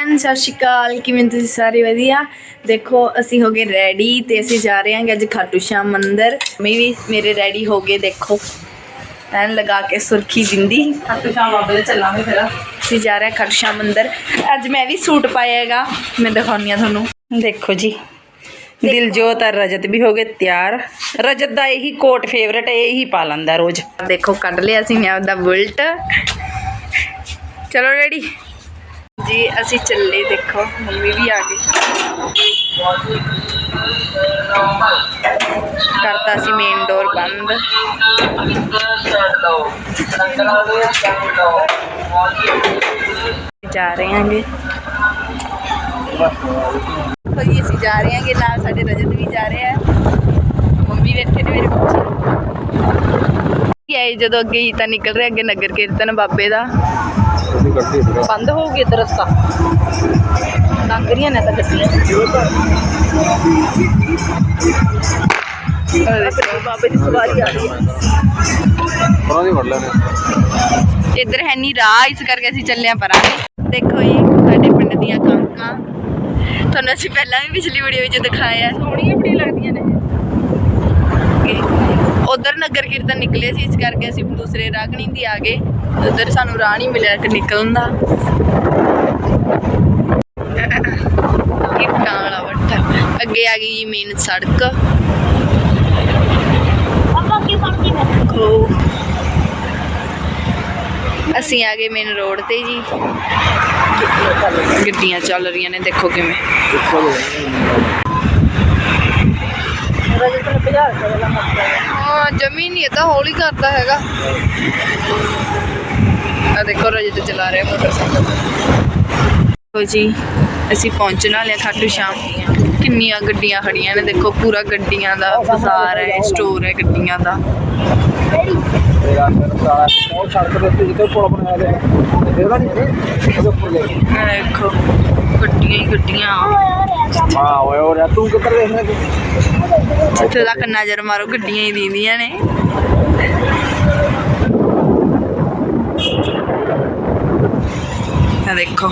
ਐਨ ਸਤਿ ਸ਼੍ਰੀ ਅਕਾਲ। ਕਿਵੇਂ ਤੁਸੀਂ ਸਾਰੇ ਵਧੀਆ? ਦੇਖੋ ਅਸੀਂ ਹੋ ਗਏ ਰੈਡੀ ਤੇ ਅਸੀਂ ਜਾ ਰਹੇ ਹਾਂ ਅੱਜ ਖਾਟੂ ਸ਼ਾਮ ਮੰਦਿਰ। ਮੈਂ ਵੀ ਮੇਰੇ ਰੈਡੀ ਹੋ ਗਏ ਦੇਖੋ। ਐਨ ਲਗਾ ਕੇ ਸੁਰਖੀ ਬਿੰਦੀ ਖਾਟੂ ਸ਼ਾਮ ਬਾਬੇ ਦੇ ਚੱਲਾਂਗੇ ਫਿਰ। ਅਸੀਂ ਜਾ ਰਹੇ ਹਾਂ ਖਾਟੂ ਸ਼ਾਮ ਮੰਦਿਰ। ਅੱਜ ਮੈਂ ਵੀ ਸੂਟ ਪਾਇਆ ਹੈਗਾ। ਮੈਂ ਦਿਖਾਉਣੀ ਆ ਤੁਹਾਨੂੰ। ਦੇਖੋ ਜੀ ਦਿਲਜੋਤ ਔਰ ਰਜਤ ਵੀ ਹੋ ਗਏ ਤਿਆਰ। ਰਜਤ ਦਾ ਇਹੀ ਕੋਟ ਫੇਵਰਟ ਹੈ ਇਹੀ ਪਾ ਲੈਂਦਾ ਰੋਜ਼। ਦੇਖੋ ਕੱਢ ਲਿਆ ਸੀ ਮੈਂ ਆਪਦਾ ਬੁਲਟ। ਚਲੋ ਰੈਡੀ ਜੀ ਅਸੀਂ ਚੱਲੇ ਦੇਖੋ, ਮੰਮੀ ਵੀ ਆ ਗਈ ਕਰਤਾ ਸੀ ਮੇਨ ਡੋਰ ਬੰਦ। ਜਾ ਰਹੇ ਹਾਂਗੇ ਦੇਖੋ ਅਸੀਂ ਜਾ ਰਹੇ ਹਾਂਗੇ ਨਾਲ ਸਾਡੇ ਰਜਤ ਵੀ ਜਾ ਰਿਹਾ। ਮੰਮੀ ਬੈਠੇ ਨੇ ਮੇਰੇ ਪਿੱਛੇ। ਕੀ ਆਏ ਜਦੋਂ ਅੱਗੇ ਹੀ ਤਾਂ ਨਿਕਲ ਰਿਹਾ, ਅੱਗੇ ਨਗਰ ਕੀਰਤਨ ਬਾਬੇ ਦਾ। ਬੰਦ ਹੋ ਗਿਆ ਤੇ ਰਸਤਾ। ਲੰਘ ਰਹੀਆਂ ਨੇ ਤਾਂ ਗੱਡੀਆਂ। ਦੇਖੋ ਬਾਬੇ ਦੀ ਸਵਾਰੀ ਆ ਰਹੀ ਹੈ ਉਹਨਾਂ ਦੀ ਫੜ ਲੈਣੇ। ਇੱਧਰ ਹੈ ਨਹੀਂ ਰਾਹ ਇਸ ਕਰਕੇ ਅਸੀਂ ਚੱਲੇ ਆਂ ਪਰਾਂ। ਦੇਖੋ ਜੀ ਸਾਡੇ ਪਿੰਡ ਦੀਆਂ ਕਣਕਾਂ ਤੁਹਾਨੂੰ ਅਸੀਂ ਪਹਿਲਾਂ ਵੀ ਪਿਛਲੀ ਵੀਡੀਓ ਵਿੱਚ ਦਿਖਾਇਆ। ਸੋਹਣੀਆਂ ਬੜੀ ਲੱਗਦੀਆਂ ਨੇ। ਉਧਰ ਨਗਰ ਕੀਰਤਨ ਨਿਕਲੇ ਸੀ, ਇਸ ਕਰਕੇ ਅਸੀਂ ਦੂਸਰੇ ਰਾਗਣੀ ਦੀ ਆ ਗਏ। ਉਧਰ ਸਾਨੂੰ ਰਾਹ ਨਹੀਂ ਮਿਲਿਆ ਕਿ ਨਿਕਲਣ ਦਾ। ਇੱਟਾਂ ਵਾਲਾ ਵੱਟਾ ਅੱਗੇ ਆ ਗਈ ਮੇਨ ਸੜਕ। ਦੇਖੋ ਅਸੀਂ ਆ ਗਏ ਮੇਨ ਰੋਡ ਤੇ ਜੀ। ਗੱਡੀਆਂ ਚੱਲ ਰਹੀਆਂ ਨੇ, ਦੇਖੋ ਕਿਵੇਂ। ਹਾਂ ਜ਼ਮੀਨ ਹੀ ਇਹ ਤਾਂ ਹੌਲੀ ਕਰਦਾ ਹੈਗਾ। ਆ ਦੇਖੋ ਰਜਤ ਚਲਾ ਰਿਹਾ ਮੋਟਰਸਾਈਕਲ। ਦੇਖੋ ਜੀ ਅਸੀਂ ਪਹੁੰਚਣ ਵਾਲੇ ਖਾਟੂ ਸ਼ਾਮ ਕਿੰਨੀਆਂ ਗੱਡੀਆਂ ਖੜੀਆਂ ਨੇ ਦੇਖੋ ਪੂਰਾ ਗੱਡੀਆਂ ਦਾ ਬਾਜ਼ਾਰ ਹੈ ਸਟੋਰ ਹੈ ਗੱਡੀਆਂ ਦਾ। ਨਹੀਂ ਦੇਖੋ। ਗੱਡੀਆਂ ਹੀ ਗੱਡੀਆਂ। ਹਾਂ ਓਏ ਓਏ ਤੂੰ ਕਿੱਧਰ ਦੇਖਣਾ ਜਿੱਥੇ ਤੱਕ ਨਜ਼ਰ ਮਾਰੋ ਗੱਡੀਆਂ ਹੀ ਦੀਦੀਆਂ ਨੇ। ਆ ਦੇਖੋ।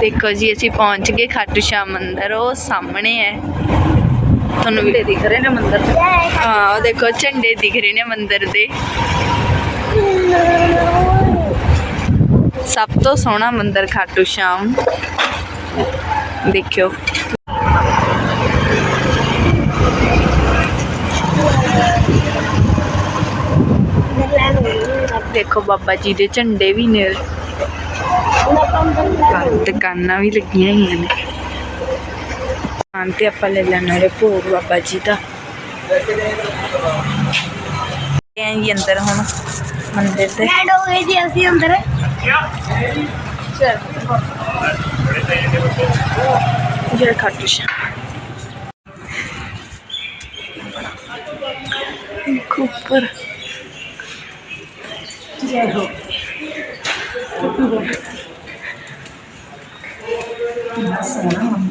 ਦੇਖੋ ਜੀ ਅਸੀਂ ਪਹੁੰਚ ਗਏ ਖਾਟੂ ਸ਼ਾਮ ਮੰਦਿਰ ਉਹ ਸਾਹਮਣੇ ਹੈ। ਤੁਹਾਨੂੰ ਵੀ ਦਿਖ ਰਹੇ ਨੇ ਮੰਦਿਰ ਚ ਹਾਂ ਉਹ ਦੇਖੋ ਝੰਡੇ ਦਿਖ ਰਹੇ ਨੇ ਮੰਦਿਰ ਦੇ। ਸਭ ਤੋਂ ਸੋਹਣਾ ਮੰਦਿਰ ਖਾਟੂ ਸ਼ਾਮ। ਦੇਖਿਓ। ਦੇਖੋ ਬਾਬਾ ਜੀ ਦੇ ਝੰਡੇ ਵੀ ਨੇ। ਦੁਕਾਨਾਂ ਵੀ ਲੱਗੀਆਂ ਹੋਈਆਂ ਨੇ। ਹਾਂ ਤੇ ਆਪਾਂ ਲੈ ਲੈਣਾ ਰੇ ਭੋਗ ਬਾਬਾ ਜੀ ਦਾ। ਐਂ ਜੀ ਅੰਦਰ ਹੁਣ ਮੰਦਿਰ ਦੇ। ਐਂਡ ਹੋ ਗਏ ਜੀ ਅਸੀਂ ਅੰਦਰ। ਜਿਹੜਾ ਖਾਟੂ ਇੱਕ ਉੱਪਰ। ਜੈ ਹੋ। ਸੋਹਣਾ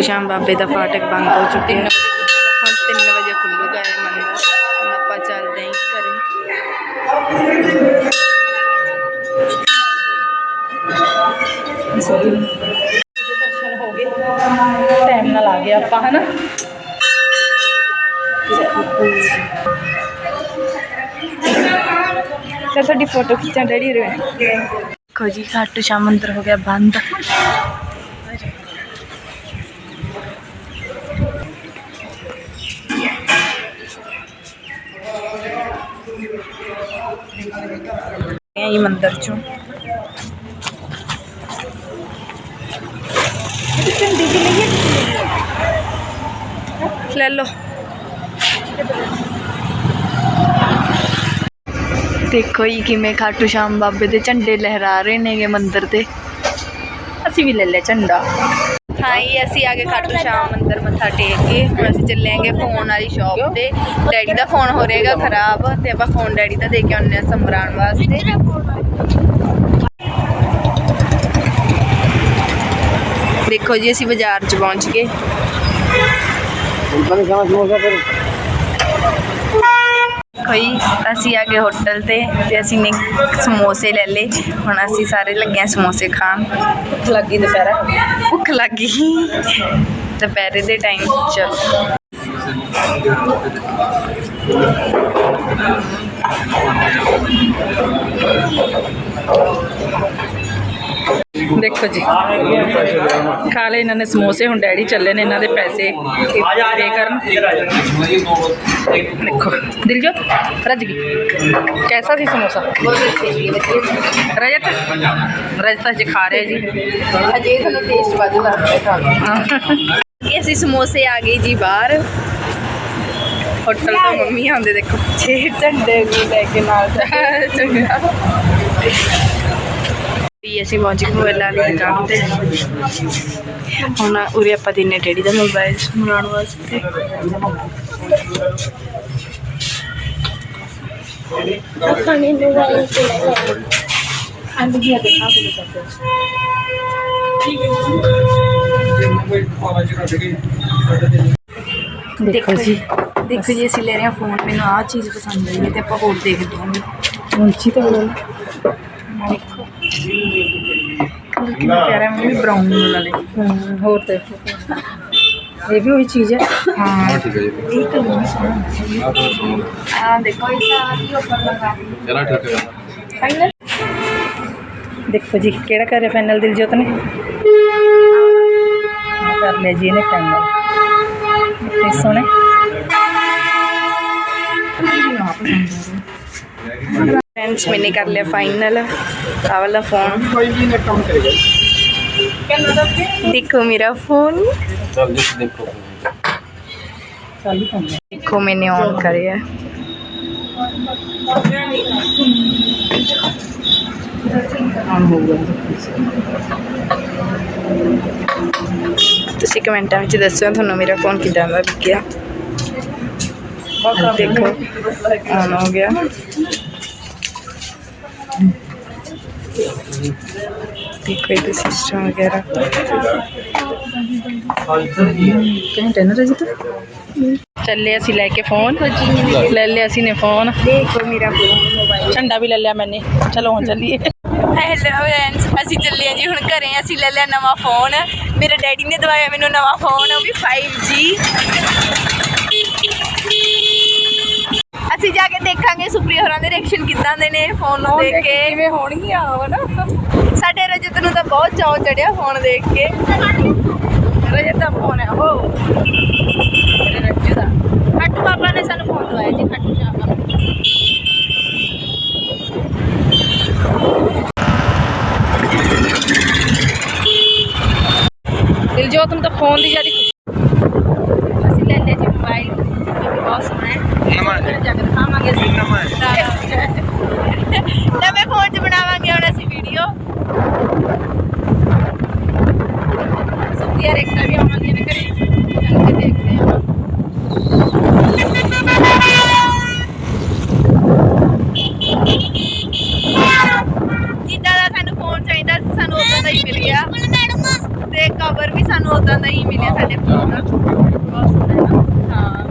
ਖਾਟੂ ਸ਼ਾਮ ਬਾਬੇ ਦਾ ਫਾਟਕ ਬੰਦ ਹੋ ਚੁੱਕੇ ਹਨ ਹੁਣ 3 ਵਜੇ ਖੁੱਲੂਗਾ ਇਹ ਮੰਦਰ। ਹੁਣ ਆਪਾਂ ਚੱਲਦੇ ਹਾਂ ਘਰੇ। ਦਰਸ਼ਨ ਹੋ ਗਏ। ਟਾਈਮ ਨਾਲ ਆ ਗਏ ਆਪਾਂ ਹਨਾ? ਤੇ ਤੁਹਾਡੀ ਫੋਟੋ ਖਿੱਚਾਂ ਡੈਡੀ ਰੇ ਦੇਖੋ ਜੀ ਖਾਟੂ ਸ਼ਾਮ ਮੰਦਰ ਹੋ ਗਿਆ ਬੰਦ। ਇਹ ਮੰਦਰ ਚੋਂ। ਲੈ ਲਓ। ਦੇਖੋ ਜੀ ਕਿਵੇਂ ਖਾਟੂ ਸ਼ਾਮ ਬਾਬੇ ਦੇ ਝੰਡੇ ਲਹਿਰਾ ਰਹੇ ਨੇਗੇ ਮੰਦਿਰ ਤੇ। ਅਸੀਂ ਵੀ ਲੈ ਲਿਆ ਝੰਡਾ। ਹਾਂ ਜੀ ਅਸੀਂ ਆ ਗਏ ਖਾਟੂ ਸ਼ਾਮ ਮੰਦਿਰ ਮੱਥਾ ਟੇਕ ਕੇ ਹੁਣ ਅਸੀਂ ਚੱਲਾਂਗੇ ਫੋਨ ਵਾਲੀ ਸ਼ਾਪ ਤੇ। ਡੈਡੀ ਦਾ ਫੋਨ ਹੋ ਰਿਹਾਗਾ ਖਰਾਬ ਤੇ ਆਪਾਂ ਫੋਨ ਡੈਡੀ ਦਾ ਦੇ ਕੇ ਆਉਂਦੇ ਆ ਸੰਭਰਾਣ ਵਾਸਤੇ। ਦੇਖੋ ਜੀ ਅਸੀਂ ਬਾਜ਼ਾਰ 'ਚ ਪਹੁੰਚ ਗਏ। ਜੀ ਅਸੀਂ ਆ ਗਏ ਹੋਟਲ ਤੇ ਤੇ ਅਸੀਂ ਨੇ ਸਮੋਸੇ ਲੈ ਲਏ। ਹੁਣ ਅਸੀਂ ਸਾਰੇ ਲੱਗੇ ਆ ਸਮੋਸੇ ਖਾਣ। ਲੱਗੀ ਦੁਪਹਿਰਾ। ਭੁੱਖ ਲੱਗ ਗਈ। ਦੁਪਹਿਰੇ ਦੇ ਟਾਈਮ ਚ। ਦੇਖੋ ਜੀ, ਖਾ ਲਏ ਇਹਨਾਂ ਨੇ ਸਮੋਸੇ, ਹੁਣ ਡੈਡੀ ਚੱਲੇ ਨੇ ਇਹਨਾਂ ਦੇ ਪੈਸੇ। ਪੇ ਕਰਨ। ਦੇਖੋ, ਦਿਲਜੋਤ, ਰੱਜ ਗਈ। ਕੈਸਾ ਸੀ ਸਮੋਸਾ? ਰਜਤ ਰਜਤ ਜੀ ਖਾ ਰਿਹਾ ਜੀ। ਅਜੇ ਤੁਹਾਨੂੰ ਟੇਸਟ ਵੱਧ ਲੱਗਦਾ ਇਹ ਅਸੀਂ ਸਮੋਸੇ ਆ ਗਏ ਜੀ ਬਾਹਰ। ਹੋਟਲ ਤੋਂ ਮੰਮੀ ਆਉਂਦੇ ਦੇਖੋ। ਛੇ ਝੰਡੇ ਵੀ ਲੈ ਕੇ ਨਾਲ ਚੰਗਾ। ਵੀ ਅਸੀਂ ਪਹੁੰਚ ਗਏ ਮੋਬਾਈਲ ਵਾਲੀ ਦੁਕਾਨ ਤੇ। ਹੁਣ ਉਰੇ ਆਪਾਂ ਦਿਨੇ ਡੈਡੀ ਦਾ ਮੋਬਾਈਲ ਬਣਾਉਣ ਵਾਸਤੇ। ਦੇਖੋ ਜੀ ਦੇਖੋ ਜੀ ਅਸੀਂ ਲੈ ਰਹੇ ਹਾਂ ਫੋਨ ਮੈਨੂੰ ਆਹ ਚੀਜ਼ ਪਸੰਦ ਆਈ ਹੈ ਤੇ ਆਪਾਂ ਹੋਰ ਦੇਖਦੇ ਹਾਂ ਉੱਚੀ ਤਾਂ ਬੋਲ ਦੇਖੋ ਕਲਰ ਕਿੰਨਾ ਪਿਆਰਾ ਹੈ ਮੰਮੀ ਬਰਾਊਨ ਵਾਲੇ ਹੋਰ ਤੇ ਇਹ ਵੀ ਉਹੀ ਚੀਜ਼ ਹੈ ਹਾਂ ਠੀਕ ਹੈ ਜੀ ਇਹ ਤਾਂ ਬਹੁਤ ਸੋਹਣਾ ਆਹ ਤਾਂ ਸੋਹਣਾ ਆ ਦੇਖੋ ਇਹ ਸਾਰੀ ਉੱਪਰ ਲਗਾ ਚਲਾ ਠੀਕ ਹੈ ਫਾਈਨਲ ਦੇਖੋ ਜੀ ਕਿਹੜਾ ਕਰਿਆ ਫਾਈਨਲ ਦਿਲਜੋਤ ਨੇ ਕਰ ਲਿਆ ਜੀ ਇਹਨੇ ਫਾਈਨਲ ਇਹ ਸੋਹਣੇ ਫਰੈਂਡਸ ਮੈਨੇ ਕਰ ਲਿਆ ਫਾਈਨਲ ਆ ਵਾਲਾ ਫੋਨ ਕੋਈ ਵੀ ਨੈਟ ਕੰਮ ਕਰੇਗਾ ਦੇਖੋ ਤੁਸੀਂ ਕਮੈਂਟਾਂ ਵਿੱਚ ਦੱਸਿਓ ਤੁਹਾਨੂੰ ਮੇਰਾ ਫੋਨ ਕਿੱਦਾਂ ਦਾ ਲੱਗਿਆ? ਦੇਖੋ ਆਨ ਹੋ ਗਿਆ। ਦੇਖੋ ਇਹ ਸਿਸਟਮ ਵਗੈਰਾ। ਕਹਿੰਦੇ ਨਾ ਰਜਿਤ ਚੱਲੇ ਅਸੀਂ ਲੈ ਕੇ ਫੋਨ ਲੈ ਲਿਆ ਅਸੀਂ ਨੇ ਫੋਨ ਦੇਖੋ ਮੇਰਾ ਫੋਨ ਝੰਡਾ ਵੀ ਲੈ ਲਿਆ ਮੈਨੇ। ਚਲੋ ਹੁਣ ਚੱਲੀਏ। ਹੈਲੋ ਫਰੈਂਡਸ ਅਸੀਂ ਚੱਲੇ ਹਾਂ ਜੀ ਹੁਣ ਘਰੇ ਅਸੀਂ ਲੈ ਲਿਆ ਨਵਾਂ ਫੋਨ ਮੇਰੇ ਡੈਡੀ ਨੇ ਦਵਾਇਆ ਮੈਨੂੰ ਨਵਾਂ ਫੋਨ ਉਹ ਵੀ 5G ਅਸੀਂ ਜਾ ਕੇ ਦੇਖਾਂਗੇ ਸੁਪਰੀਆ ਹੋਰਾਂ ਦੇ ਰਿਐਕਸ਼ਨ ਕਿੱਦਾਂ ਦੇ ਨੇ ਫੋਨ ਨੂੰ ਦੇਖ ਕੇ। ਕਿਵੇਂ ਹੋਣਗੀਆਂ ਉਹ ਨਾ? ਸਾਡੇ ਰਜਤ ਨੂੰ ਤਾਂ ਬਹੁਤ ਚਾਅ ਚੜਿਆ ਫੋਨ ਦੇਖ ਕੇ। ਰਜਤ ਦਾ ਫੋਨ ਹੈ ਉਹ ਮੇਰੇ ਰੱਜੇ ਦਾ। ਖੱਟੂ ਪਾਪਾ ਨੇ ਸਾਨੂੰ ਫੋਨ ਦਵਾਇਆ ਜੀ ਖੱਟੂ ਪਾਪਾ ਦਿਲਜੋਤ ਨੂੰ ਤਾਂ ਫੋਨ ਦੀ ਜ਼ਿਆਦਾ ਅਸੀਂ ਲੈ ਲਿਆ ਜੀ ਮੋਬਾਈਲ ਜੋ ਕਿ ਬਹੁਤ ਸੋਹਣਾ ਹੈ। ਨਵਾਂ ਫਿਰ ਜਾ ਕੇ ਦਿਖਾਵਾਂਗੇ ਅਸੀਂ। ਨਵਾਂ ਨਵੇਂ ਫੋਨ 'ਚ ਬਣਾਵਾਂਗੇ ਹੁਣ ਅਸੀਂ ਵੀਡੀਓ ਸੁਪਰੀਆ ਰੇਖਾ ਵੀ ਆਵਾਂਗੇ ਨਾ ਘਰੇ ਚੱਲ ਕੇ ਦੇਖਦੇ ਹਾਂ ਜਿੱਦਾਂ ਦਾ ਸਾਨੂੰ ਫੋਨ ਚਾਹੀਦਾ ਸੀ ਸਾਨੂੰ ਉਦਾਂ ਦਾ ਹੀ ਮਿਲ ਗਿਆ ਤੇ ਕਵਰ ਵੀ ਸਾਨੂੰ ਉਦਾਂ ਦਾ ਹੀ ਮਿਲਿਆ ਸਾਡੇ ਫੋਨ ਦਾ ਬਹੁਤ ਸੋਹਣਾ ਹੈ ਨਾ ਹਾਂ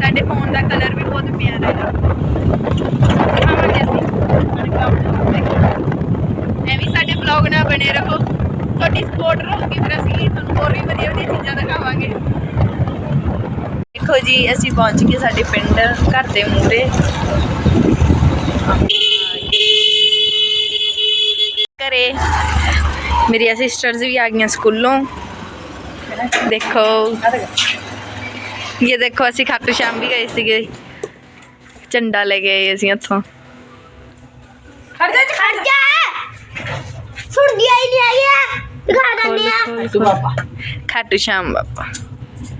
ਸਾਡੇ ਫੋਨ ਦਾ ਕਲਰ ਵੀ ਬਹੁਤ ਪਿਆਰਾ ਹੈ ਆਵਾਂਗੇ ਅਸੀਂ ਆਪਣੇ vlog ਨੂੰ ਦੇਖੋ। ਐਵੇਂ ਹੀ ਸਾਡੇ ਵਲੌਗ ਨਾਲ ਬਣੇ ਰਹੋ। ਤੁਹਾਡੀ ਸਪੋਰਟ ਰਹੂਗੀ ਫਿਰ ਅਸੀਂ ਤੁਹਾਨੂੰ ਹੋਰ ਵੀ ਵਧੀਆ ਵਧੀਆ ਚੀਜ਼ਾਂ ਦਿਖਾਵਾਂਗੇ। ਦੇਖੋ ਜੀ, ਅਸੀਂ ਪਹੁੰਚ ਗਏ ਸਾਡੇ ਪਿੰਡ ਘਰ ਦੇ ਮੂਹਰੇ। ਘਰੇ ਮੇਰੀਆਂ ਸਿਸਟਰਸ ਵੀ ਆ ਗਈਆਂ ਸਕੂਲੋਂ। ਦੇਖੋ। ਇਹ ਦੇਖੋ, ਅਸੀਂ ਖਾਟੂ ਸ਼ਾਮ ਵੀ ਗਏ ਸੀਗੇ। ਝੰਡਾ ਲੈ ਕੇ ਆਏ ਅਸੀਂ ਉੱਥੋਂ ਸੁਣ ਗਿਆ ਹੀ ਨਹੀਂ ਆਇਆ ਦਿਖਾ ਦਿੰਦੇ ਆ ਤੂੰ ਬਾਬਾ ਖਾਟੂ ਸ਼ਾਮ ਬਾਬਾ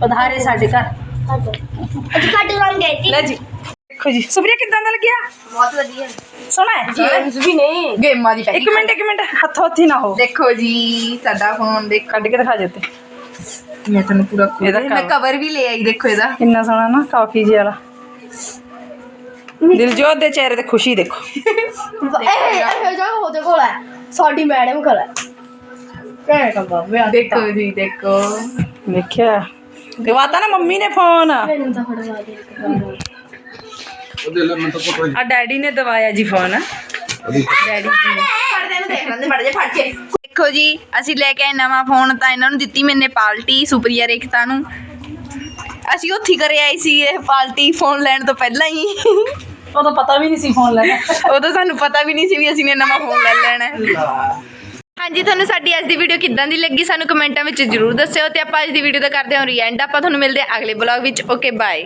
ਪਧਾਰੇ ਸਾਡੇ ਘਰ ਅੱਜ ਕੱਟ ਰੰਗ ਗਈ ਸੀ ਲੈ ਜੀ ਦੇਖੋ ਜੀ ਸੁਪਰੀਆ ਕਿੱਦਾਂ ਦਾ ਲੱਗਿਆ ਬਹੁਤ ਵਧੀਆ ਸੋਹਣਾ ਹੈ ਜੇਮਸ ਵੀ ਨਹੀਂ ਗੇਮਾਂ ਦੀ ਇੱਕ ਮਿੰਟ ਇੱਕ ਮਿੰਟ ਹੱਥੋਂ ਹੱਥੀ ਨਾ ਹੋ ਦੇਖੋ ਜੀ ਸਾਡਾ ਫੋਨ ਦੇਖ ਕੱਢ ਕੇ ਦਿਖਾ ਦਿੱਤੇ ਮੈਂ ਤੁਹਾਨੂੰ ਪੂਰਾ ਇਹਦਾ ਮੈਂ cover- ਕਵਰ ਵੀ ਲੈ ਆਈ ਦੇਖੋ ਇਹਦਾ ਕਿੰਨਾ ਸੋਹਣਾ ਨਾ ਕਾਫੀ ਜੀ ਵਾਲਾ ਦਿਲਜੋਤ ਦੇ ਚਿਹਰੇ ਤੇ ਖੁਸ਼ੀ ਦੇਖੋ। ਇਹ ਇਹ ਜਾ ਉਹਦੇ ਕੋਲ ਹੈ। ਸਾਡੀ ਮੈਡਮ ਕੋਲ ਹੈ। ਕਹਿ ਕੰਮ ਬਾਬੇ ਦੇਖੋ ਜੀ ਦੇਖੋ। ਦੇਖਿਆ ਦਿਵਾਤਾ ਨਾ ਮੰਮੀ ਨੇ ਫੋਨ। ਆ ਮੈਨੂੰ ਤਾਂ ਫੜਵਾ ਦੇ ਉਹਦੇ ਲਈ ਮੈਂ ਤਾਂ ਪੁੱਤ ਡੈਡੀ ਨੇ ਦਵਾਇਆ ਜੀ ਫੋਨ। ਡੈਡੀ ਜੀ ਫੜਦੇ ਨੂੰ ਦੇਖ ਲੈਂਦੇ ਫੜ ਜੇ ਫੜ ਕੇ ਦੇਖੋ ਜੀ ਅਸੀਂ ਲੈ ਕੇ ਆਏ ਨਵਾਂ ਫੋਨ ਤਾਂ ਇਹਨਾਂ ਨੂੰ ਦਿੱਤੀ ਮੈਨੇ ਪਾਲਟੀ ਸੁਪਰੀਆ ਰੇਖਤਾ ਨੂੰ। ਅਸੀਂ ਉੱਥੇ ਹੀ ਕਰੇ ਆਏ ਸੀ ਇਹ ਪਾਲਟੀ ਫੋਨ ਲੈਣ ਤੋਂ ਪਹਿਲਾਂ ਹੀ। ਉਦੋਂ ਪਤਾ ਵੀ ਨਹੀਂ ਸੀ ਫੋਨ ਲੈਣਾ। ਉਦੋਂ ਸਾਨੂੰ ਪਤਾ ਵੀ ਨਹੀਂ ਸੀ ਵੀ ਅਸੀਂ ਨੇ ਨਵਾਂ ਫੋਨ ਲੈ ਲੈਣਾ। ਹੈ। ਹਾਂਜੀ, ਤੁਹਾਨੂੰ ਸਾਡੀ ਅੱਜ ਦੀ ਵੀਡੀਓ ਕਿੱਦਾਂ ਦੀ ਲੱਗੀ ਸਾਨੂੰ ਕਮੈਂਟਾਂ ਵਿੱਚ ਜਰੂਰ ਦੱਸਿਓ ਤੇ ਆਪਾਂ ਅੱਜ ਦੀ ਵੀਡੀਓ ਦਾ ਕਰਦੇ ਹਾਂ ਰੀਐਂਡ ਆਪਾਂ ਤੁਹਾਨੂੰ ਮਿਲਦੇ ਹਾਂ ਅਗਲੇ ਬਲੌਗ ਵਿੱਚ। Okay bye